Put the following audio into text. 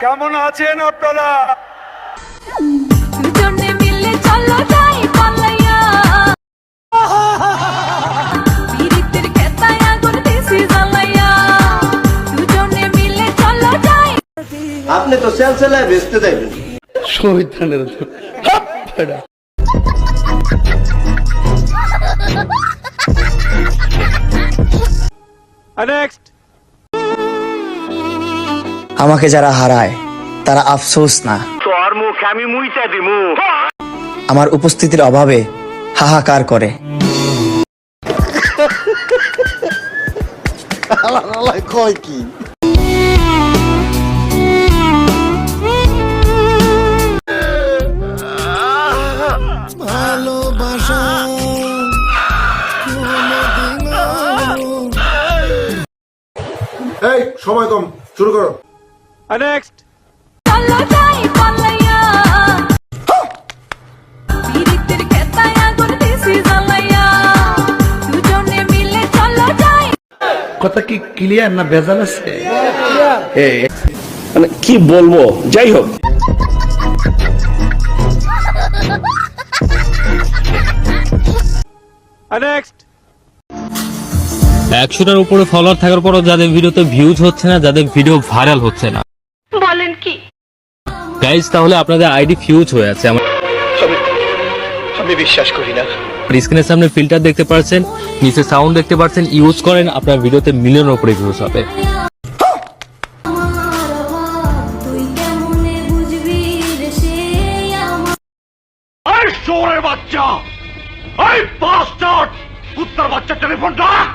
কেমন আছেন আপনারা? আপনি তো সেল সেলায় বেচতে দেবেন শহীদানের নেক্সট আমাকে যারা হারায় তারা আফসোস না। তোর আমি আমার উপস্থিতির অভাবে হাহাকার করে। কয় কি? এই সময় কম শুরু করো। নেক্সট যাই কথা কি ক্লিয়ার না ভেজাল আছে? মানে কি বলব? যাই হোক। একশোটার উপরে ফলোয়ার থাকার পরও যাদের ভিডিওতে ভিউজ হচ্ছে না যাদের ভিডিও ভাইরাল হচ্ছে না। বলেন কি? গাইজ তাহলে আপনাদের আইডি ফিউজ হয়ে আছে। আমার আমি বিশ্বাস করি না। স্ক্রিনের সামনে ফিল্টার দেখতে পাচ্ছেন নিচে সাউন্ড দেখতে পাচ্ছেন ইউজ করেন আপনার ভিডিওতে মিলিয়নের উপরে ভিউজ হবে। তুই কেমনে বুঝবি রে সে আমার এই শোরের বাচ্চা! এই বাস্টার্ড কুত্তার বাচ্চা টেলিফোন ডাক